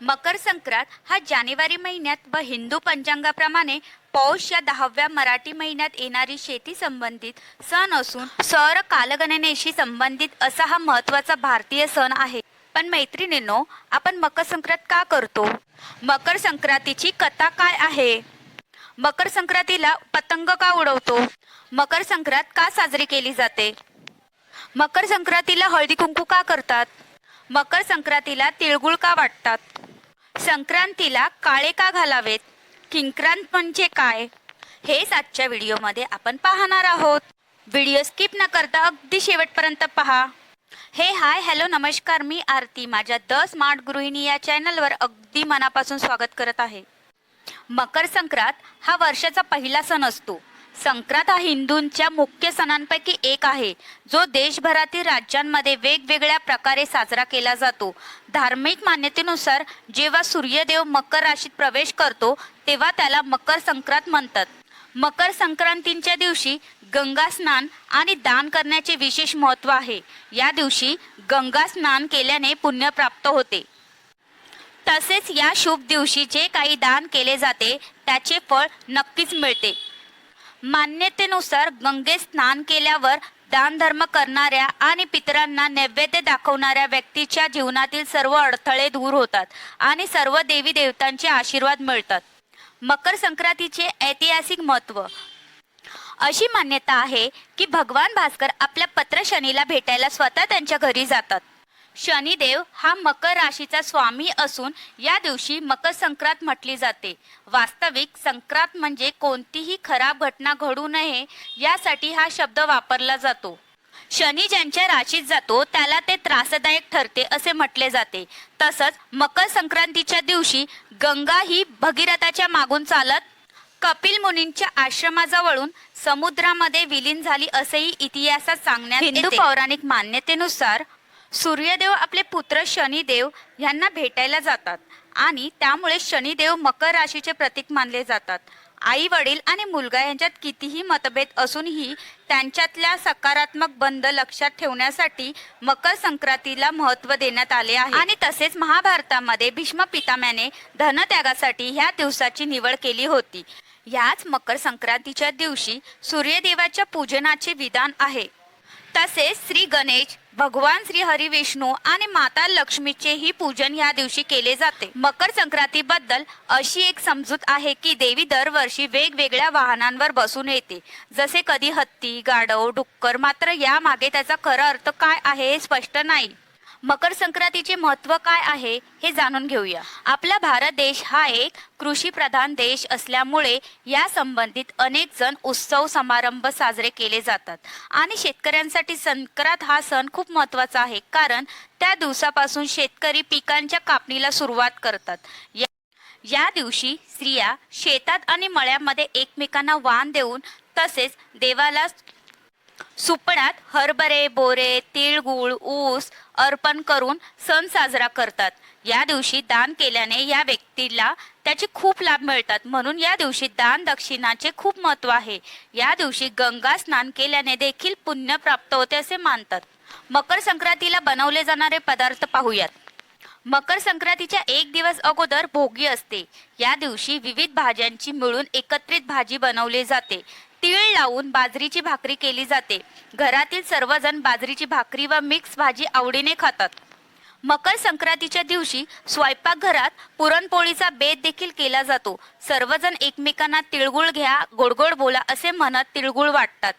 मकर संक्रांत हा जानेवारी महिन्यात व हिंदू पंचांगाप्रमाणे पौष या दहाव्या मराठी महिन्यात येणारी शेती संबंधित सण असून सौर कालगणनेशी संबंधित असा हा महत्त्वाचा भारतीय सण आहे. पण मैत्रिणींनो आपण मकर संक्रांत का करतो? मकर संक्रांतीची कथा काय आहे? मकर संक्रांतीला पतंग का उडवतो? मकर संक्रांत का साजरी केली जाते? मकर संक्रांतीला हळदी कुंकू का करतात? मकर संक्रांतीला तिळगुळ का वाटतात? संक्रांतीला काळे का घालावेत? किंक्रांत म्हणजे काय? हेच आजच्या व्हिडिओमध्ये आपण पाहणार आहोत. व्हिडिओ स्किप न करता अगदी शेवटपर्यंत पहा. हे हाय हॅलो नमस्कार मी आरती माझ्या द स्मार्ट गृहिणी या चॅनलवर अगदी मनापासून स्वागत करत आहे. मकर संक्रांत हा वर्षाचा पहिला सण असतो. संक्रांत हा हिंदूंच्या मुख्य सणांपैकी एक आहे. जो देशभरातील राज्यांमध्ये वेगवेगळ्या प्रकारे साजरा केला जातो. धार्मिक मान्यतेनुसार जेव्हा सूर्यदेव मकर राशीत प्रवेश करतो तेव्हा त्याला मकर संक्रांत म्हणतात. मकर संक्रांतीच्या दिवशी गंगा स्नान आणि दान करण्याचे विशेष महत्त्व आहे. या दिवशी गंगा स्नान केल्याने पुण्य प्राप्त होते. तसेच या शुभ दिवशी जे काही दान केले जाते. त्याचे फळ नक्कीच मिळते. मान्यतेनुसार गंगेत स्नान केल्यावर दानधर्म करणाऱ्या आणि पितरांना नैवेद्य दाखवणाऱ्या व्यक्तीच्या जीवनातील सर्व अडथळे दूर होतात आणि सर्व देवी देवतांचे आशीर्वाद मिळतात. मकर संक्रांतीचे ऐतिहासिक महत्त्व. अशी मान्यता आहे की भगवान भास्कर आपल्या पत्र शनीला भेटायला स्वतः त्यांच्या घरी जातात. शनिदेव हा मकर राशीचा स्वामी असून या दिवशी मकर संक्रांत म्हटली जाते. वास्तविक संक्रांत म्हणजे कोणतीही खराब घटना घडू नये यासाठी हा शब्द वापरला जातो. शनी ज्यांच्या राशीत जातो त्याला ते त्रासदायक ठरते असे म्हटले जाते. तसंच मकर संक्रांतीच्या दिवशी गंगा ही भगीरथाच्या मागून चालत कपिल मुनींच्या आश्रमाजवळून समुद्रामध्ये विलीन झाली असेही इतिहासात सांगण्यात हिंदू पौराणिक मान्यतेनुसार सूर्यदेव आपले पुत्र शनिदेव यांना भेटायला जातात आणि त्यामुळे शनिदेव मकर राशीचे प्रतीक मानले जातात. आई वडील आणि मुलगा यांच्यात कितीही मतभेद असूनही त्यांच्यातल्या सकारात्मक बंध लक्षात ठेवण्यासाठी मकर संक्रांतीला महत्त्व देण्यात आले आहे. आणि तसेच महाभारतामध्ये भीष्म पितामहाने धनत्यागासाठी ह्या दिवसाची निवड केली होती. याच मकर संक्रांतीच्या दिवशी सूर्यदेवाच्या पूजनाचे विधान आहे. तसेच श्री गणेश भगवान श्री हरी विष्णू आणि माता लक्ष्मीचेही पूजन या दिवशी केले जाते. मकर संक्रांतीबद्दल अशी एक समजूत आहे की देवी दरवर्षी वेगवेगळ्या वाहनांवर बसून येते. जसे कधी हत्ती गाढव डुक्कर मात्र यामागे त्याचा खरा अर्थ काय आहे हे स्पष्ट नाही. मकर संक्रांतीचे महत्त्व काय आहे हे जाणून घेऊया. आपला भारत देश हा एक कृषी प्रधान देश असल्यामुळे या संबंधित अनेक जण उत्सव समारंभ साजरे केले जातात. आणि शेतकऱ्यांसाठी संक्रांत हा सण खूप महत्त्वाचा आहे. कारण त्या दिवसापासून शेतकरी पिकांच्या कापणीला सुरुवात करतात. या या दिवशी स्त्रिया शेतात आणि मळ्यामध्ये एकमेकांना वाण देऊन तसेच देवाला सुपणात हरभरे बोरे तिळगुळ ऊस अर्पण करून सण साजरा करतात. या दिवशी दान केल्याने या व्यक्तीला त्याचे खूप लाभ मिळतात. म्हणून या दिवशी दान दक्षिणाचे खूप महत्त्व आहे. या दिवशी गंगा स्नान केल्याने देखील पुण्य प्राप्त होते असे मानतात. मकर संक्रांतीला बनवले जाणारे पदार्थ पाहूयात. मकर संक्रांतीच्या एक दिवस अगोदर भोगी असते. या दिवशी विविध भाज्यांची मिळून एकत्रित भाजी बनवली जाते. तीळ लावून बाजरीची भाकरी केली जाते. घरातील सर्वजण बाजरीची भाकरी व मिक्स भाजी आवडीने खातात. मकर संक्रांतीच्या दिवशी स्वयंपाकघरात पुरणपोळीचा बेत देखील केला जातो. सर्वजण एकमेकांना तिळगुळ घ्या गोडगोड बोला असे म्हणत तिळगुळ वाटतात.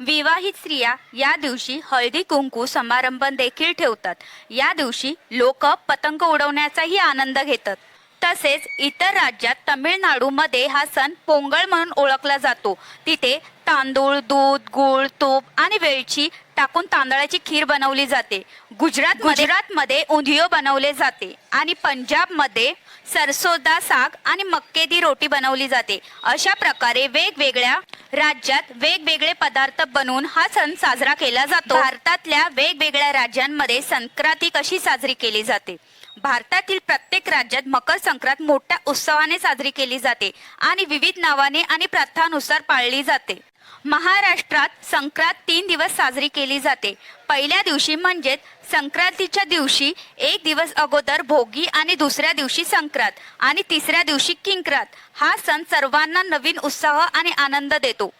विवाहित स्त्रिया या दिवशी हळदी कुंकू समारंभ देखील ठेवतात. या दिवशी लोक पतंग उडवण्याचाही आनंद घेतात. तसेच इतर राज्यात तमिळनाडूमध्ये हा सण पोंगळ म्हणून ओळखला जातो. तिथे तांदूळ दूध गूळ तूप आणि वेलची टाकून तांदळाची खीर बनवली जाते. गुजरात गुजरातमध्ये उंधियो बनवले जाते आणि पंजाबमध्ये सरसोदा साग आणि मक्के दी रोटी बनवली जाते. अशा प्रकारे वेगवेगळ्या राज्यात वेगवेगळे पदार्थ बनवून हा सण साजरा केला जातो. भारतातल्या वेगवेगळ्या राज्यांमध्ये संक्रांती कशी साजरी केली जाते? भारतातील प्रत्येक राज्यात मकर संक्रांत मोठ्या उत्सवाने साजरी केली जाते आणि विविध नावाने आणि प्रथानुसार पाळली जाते. महाराष्ट्रात संक्रांत तीन दिवस साजरी केली जाते. पहिल्या दिवशी म्हणजेच संक्रांतीच्या दिवशी एक दिवस अगोदर भोगी आणि दुसऱ्या दिवशी संक्रांत आणि तिसऱ्या दिवशी किंक्रांत. हा सण सर्वांना नवीन उत्साह आणि आनंद देतो.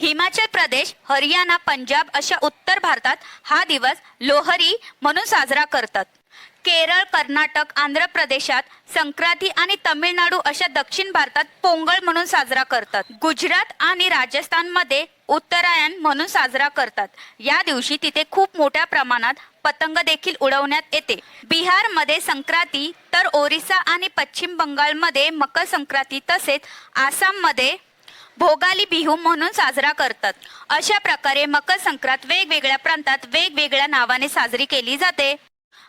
हिमाचल प्रदेश हरियाणा पंजाब अशा उत्तर भारतात हा दिवस लोहरी म्हणून साजरा करतात. केरळ कर्नाटक आंध्र प्रदेशात संक्रांती आणि तमिळनाडू अशा दक्षिण भारतात पोंगळ म्हणून साजरा करतात. गुजरात आणि राजस्थानमध्ये उत्तरायण म्हणून साजरा करतात. या दिवशी तिथे खूप मोठ्या प्रमाणात पतंग देखील उडवण्यात येते. बिहारमध्ये संक्रांती तर ओरिसा आणि पश्चिम बंगालमध्ये मकर संक्रांती तसेच आसाममध्ये भोगाली बिहू म्हणून साजरा करतात. अशा प्रकारे मकर संक्रांत वेगवेगळ्या प्रांतात वेगवेगळ्या नावाने साजरी केली जाते.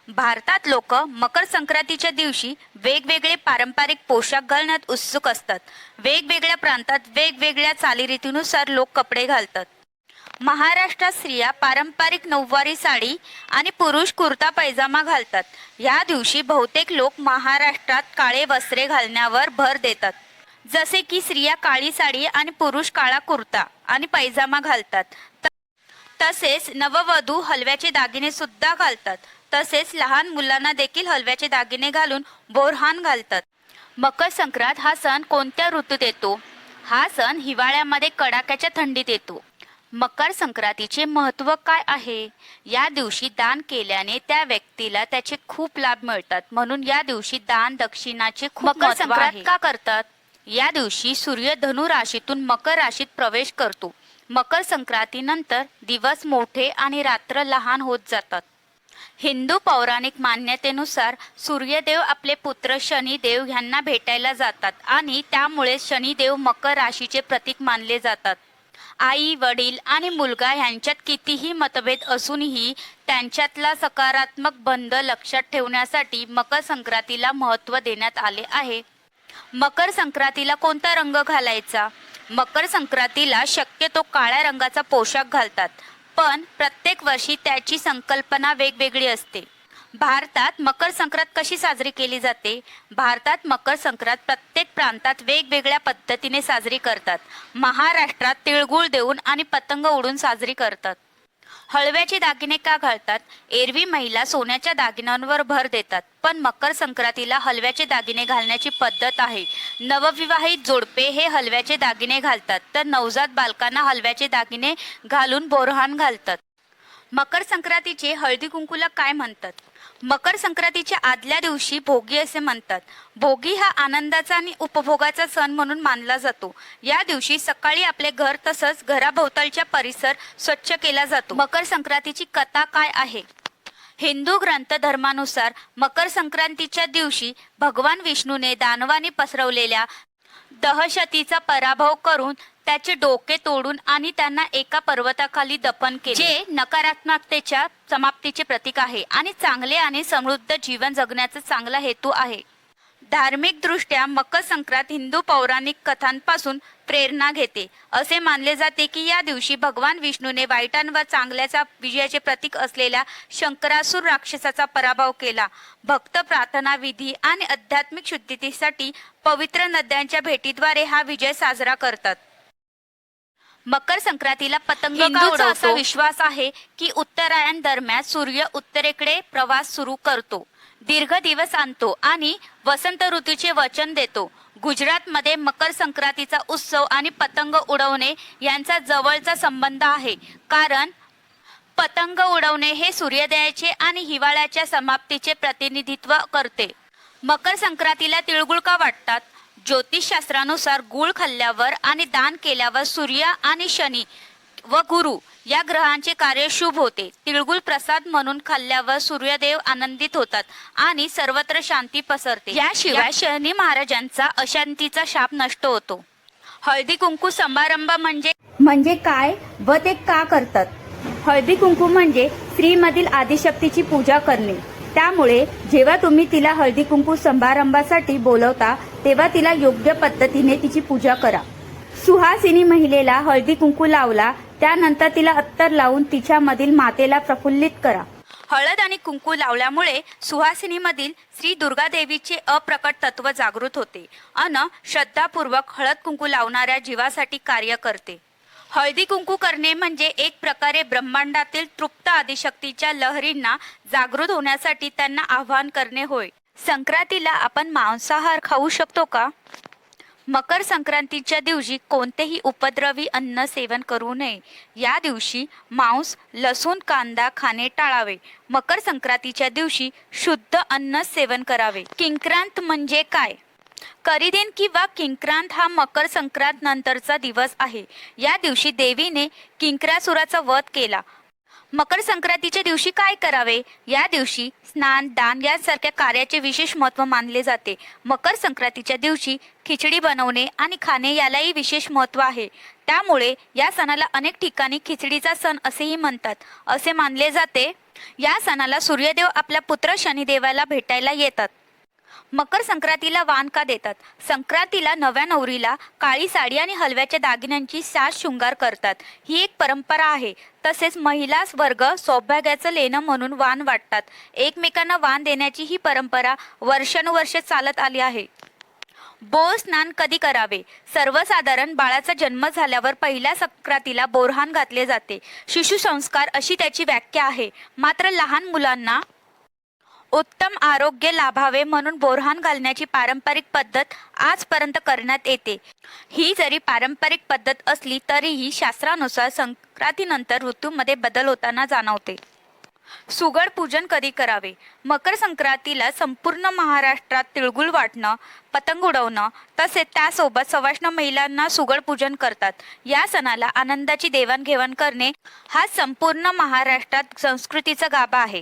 भारतात लोक मकर संक्रांतीच्या दिवशी वेगवेगळे पारंपरिक पोशाख घालण्यात उत्सुक असतात. वेगवेगळ्या प्रांतात वेगवेगळ्या चालीरीतीनुसार लोक कपडे घालतात. महाराष्ट्रात स्त्रिया पारंपरिक नऊवारी साडी आणि पुरुष कुर्ता पैजामा घालतात. या दिवशी बहुतेक लोक महाराष्ट्रात काळे वस्त्रे घालण्यावर भर देतात. जसे की स्त्रिया काळी साडी आणि पुरुष काळा कुर्ता आणि पैजामा घालतात. तसेच नववधू हलव्याचे दागिने सुद्धा घालतात. तसेच लहान मुलांना देखील हलव्याचे दागिने घालून बोरहान घालतात. मकर संक्रांत हा सण कोणत्या ऋतूत येतो? हा सण हिवाळ्यामध्ये कडाक्याच्या थंडीत येतो. मकर संक्रांतीचे महत्त्व काय आहे? या दिवशी दान केल्याने त्या व्यक्तीला त्याचे खूप लाभ मिळतात. म्हणून या दिवशी दान दक्षिणाचे खूप मकर संक्रांत. का करतात? या दिवशी सूर्य धनु राशीतून मकर राशीत प्रवेश करतो. मकर संक्रांतीनंतर दिवस मोठे आणि रात्र लहान होत जातात. हिंदू पौराणिक मान्यतेनुसार सूर्यदेव आपले पुत्र शनिदेव यांना भेटायला जातात आणि त्यामुळे शनिदेव मकर राशीचे प्रतीक मानले जातात. आई वडील आणि मुलगा यांच्यात कितीही मतभेद असूनही त्यांच्यातला सकारात्मक बंध लक्षात ठेवण्यासाठी मकर संक्रांतीला महत्त्व देण्यात आले आहे. मकर संक्रांतीला कोणता रंग घालायचा? मकर संक्रांतीला शक्यतो काळ्या रंगाचा पोशाख घालतात पण प्रत्येक वर्षी त्याची संकल्पना वेगवेगळी असते. भारतात मकर संक्रांत कशी साजरी केली जाते? भारतात मकर संक्रांत प्रत्येक प्रांतात वेगवेगळ्या पद्धतीने साजरी करतात. महाराष्ट्रात तिळगुळ देऊन आणि पतंग उडून साजरी करतात. हळव्याचे दागिने का घालतात? एरवी महिला सोन्याच्या दागिन्यांवर भर देतात. पण मकर संक्रांतीला हलव्याचे दागिने घालण्याची पद्धत आहे. नवविवाहित जोडपे हे हलव्याचे दागिने घालतात. तर नवजात बालकांना हलव्याचे दागिने घालून बोरहान घालतात. मकर संक्रांतीचे हळदी कुंकूला काय म्हणतात? मकर संक्रांतीच्या आदल्या दिवशी भोगी असे म्हणतात. भोगी हा आनंदाचा आणि उपभोगाचा सण म्हणून मानला जातो. या दिवशी सकाळी आपले घर तसंच घराभोवतालच्या परिसर स्वच्छ केला जातो. मकर संक्रांतीची कथा काय आहे? हिंदू ग्रंथ धर्मानुसार मकर संक्रांतीच्या दिवशी भगवान विष्णूने दानवाने पसरवलेल्या दहशतीचा पराभव करून त्याचे डोके तोडून आणि त्यांना एका पर्वताखाली दफन केले. जे नकारात्मकतेच्या समाप्तीचे प्रतीक आहे आणि चांगले आणि समृद्ध जीवन जगण्याचा चांगला हेतू आहे. धार्मिक दृष्ट्या मकर संक्रांत हिंदू पौराणिक कथांपासून प्रेरणा घेते. असे मानले जाते की या दिवशी भगवान विष्णूने वाईटांवर चांगल्याचा विजयाचे प्रतीक असलेल्या शंकरासूर राक्षसाचा पराभव केला. भक्त प्रार्थना विधी आणि आध्यात्मिक शुद्धीसाठी पवित्र नद्यांच्या भेटीद्वारे हा विजय साजरा करतात. मकर संक्रांतीला पतंग हिंदूंचा? असा विश्वास आहे की उत्तरायण दरम्यान सूर्य उत्तरेकडे प्रवास सुरू करतो दीर्घ दिवस आणतो आणि वसंत ऋतूचे वचन देतो. गुजरातमध्ये मकर संक्रांतीचा उत्सव आणि पतंग उडवणे यांचा जवळचा संबंध आहे. कारण पतंग उडवणे हे सूर्योदयाचे आणि हिवाळ्याच्या समाप्तीचे प्रतिनिधित्व करते. मकर संक्रांतीला तिळगुळ का वाटतात? ज्योतिषशास्त्रानुसार गुळ खाल्ल्यावर आणि दान केल्यावर सूर्य आणि शनी व गुरु या ग्रहांचे कार्य शुभ होते. तिळगुळ प्रसाद म्हणून खाल्ल्यावर सूर्यदेव आनंदित होतात आणि सर्वत्र शांती पसरते. याशिवाय शनी महाराजांचा अशांतीचा शाप नष्ट होतो. हळदी कुंकू समारंभ म्हणजे म्हणजे काय व ते का करतात? हळदी कुंकू म्हणजे स्त्रीमधील आदिशक्तीची पूजा करणे. त्यामुळे जेव्हा तुम्ही तिला हळदी कुंकू समारंभासाठी बोलवता तेव्हा तिला योग्य पद्धतीने तिची पूजा करा. सुहासिनी महिलेला हळदी कुंकू लावला त्यानंतर तिला अत्तर लावून तिच्यामधील मातेला प्रफुल्लित करा. हळद आणि कुंकू लावल्यामुळे सुहासिनीमधील श्री दुर्गा देवीचे अप्रकट तत्व जागृत होते. अन श्रद्धापूर्वक हळद कुंकू लावणाऱ्या जीवासाठी कार्य करते. हळदी कुंकू करणे म्हणजे एक प्रकारे ब्रह्मांडातील तृप्त आदिशक्तीच्या लहरींना जागृत होण्यासाठी त्यांना आवाहन करणे होय. संक्रांतीला आपण मांसाहार खाऊ शकतो का? मकर संक्रांतीच्या दिवशी कोणतेही उपद्रवी अन्न सेवन करू नये. या दिवशी मांस लसूण कांदा खाणे टाळावे. मकर संक्रांतीच्या दिवशी शुद्ध अन्न सेवन करावे. किंक्रांत म्हणजे काय? करिदिन किंवा किंक्रांत हा मकर संक्रांत नंतरचा दिवस आहे. या दिवशी देवीने किंक्रासुराचा वध केला. मकर संक्रांतीच्या दिवशी काय करावे? या दिवशी स्नान दान यासारख्या कार्याचे विशेष महत्त्व मानले जाते. मकर संक्रांतीच्या दिवशी खिचडी बनवणे आणि खाणे यालाही विशेष महत्त्व आहे. त्यामुळे या सणाला अनेक ठिकाणी खिचडीचा सण असेही म्हणतात. असे मानले जाते. या सणाला सूर्यदेव आपल्या पुत्र शनिदेवाला भेटायला येतात. मकर संक्रांतीला वाण का देतात? संक्रांतीला नव्या नवरीला काळी साडी आणि हलव्याच्या दागिन्यांची साज शृंगार करतात. ही एक परंपरा आहे. तसेच महिला वर्ग सौभाग्याचं लेणं म्हणून वाण वाटतात. एकमेकांना वाण देण्याची ही परंपरा वर्षानुवर्ष चालत आली आहे. बोर स्नान कधी करावे? सर्वसाधारण बाळाचा जन्म झाल्यावर पहिल्या संक्रांतीला बोरहान घातले जाते. शिशुसंस्कार अशी त्याची व्याख्या आहे. मात्र लहान मुलांना उत्तम आरोग्य लाभावे म्हणून बोरहान घालण्याची पारंपरिक पद्धत आजपर्यंत करण्यात येते. ही जरी पारंपरिक पद्धत असली तरीही शास्त्रानुसार संक्रांतीनंतर ऋतूमध्ये बदल होताना जाणवते. सुगड पूजन कधी करावे? मकर संक्रांतीला संपूर्ण महाराष्ट्रात तिळगुळ वाटणं पतंग उडवणं तसेच त्यासोबत सवाष्ण महिलांना सुगड पूजन करतात. या सणाला आनंदाची देवाणघेवाण करणे हा संपूर्ण महाराष्ट्रात संस्कृतीचा गाभा आहे.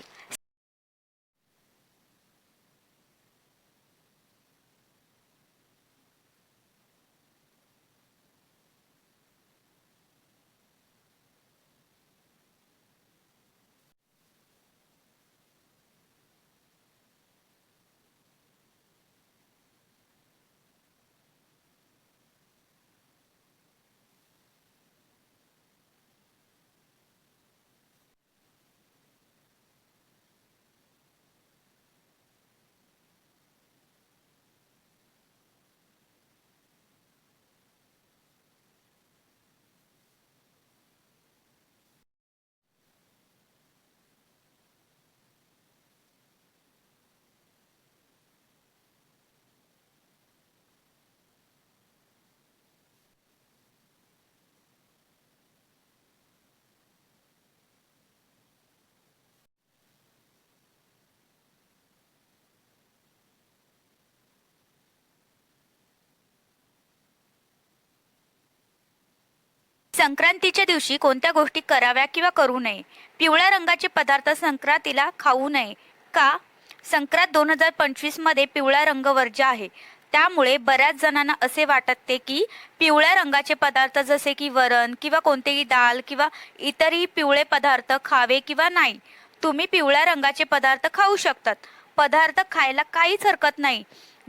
संक्रांतीच्या दिवशी कोणत्या गोष्टी कराव्या किंवा करू नये? पिवळ्या रंगाचे पदार्थ संक्रांतीला खाऊ नये. का? संक्रांत दोन हजार पंचवीसमध्ये पिवळा रंग वर्ज्य आहे. त्यामुळे बऱ्याच जणांना असे वाटते की पिवळ्या रंगाचे पदार्थ जसे की वरण किंवा कोणतेही डाळ किंवा इतरही पिवळे पदार्थ खावे किंवा नाही तुम्ही पिवळ्या रंगाचे पदार्थ खाऊ शकतात. पदार्थ खायला काहीच हरकत नाही.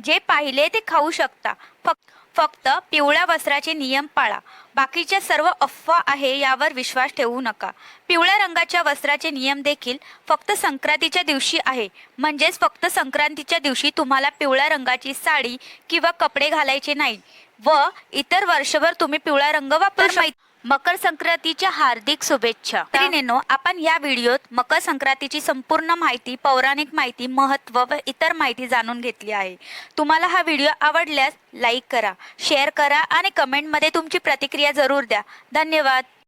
जे पाहिले ते खाऊ शकता. फक्त फक्त पिवळ्या वस्त्राचे नियम पाळा. बाकीच्या सर्व अफवा आहे यावर विश्वास ठेवू नका. पिवळ्या रंगाच्या वस्त्राचे नियम देखील फक्त संक्रांतीच्या दिवशी आहे. म्हणजेच फक्त संक्रांतीच्या दिवशी तुम्हाला पिवळ्या रंगाची साडी किंवा कपडे घालायचे नाही व इतर वर्षभर तुम्ही पिवळा रंग वापर मकर संक्रांतीच्या हार्दिक शुभेच्छा. मैत्रिणींनो, आपण या व्हिडिओत मकर संक्रांतीची संपूर्ण माहिती पौराणिक माहिती महत्त्व व इतर माहिती जाणून घेतली आहे. तुम्हाला हा व्हिडिओ आवडल्यास लाईक करा शेअर करा आणि कमेंटमध्ये तुमची प्रतिक्रिया जरूर द्या. धन्यवाद.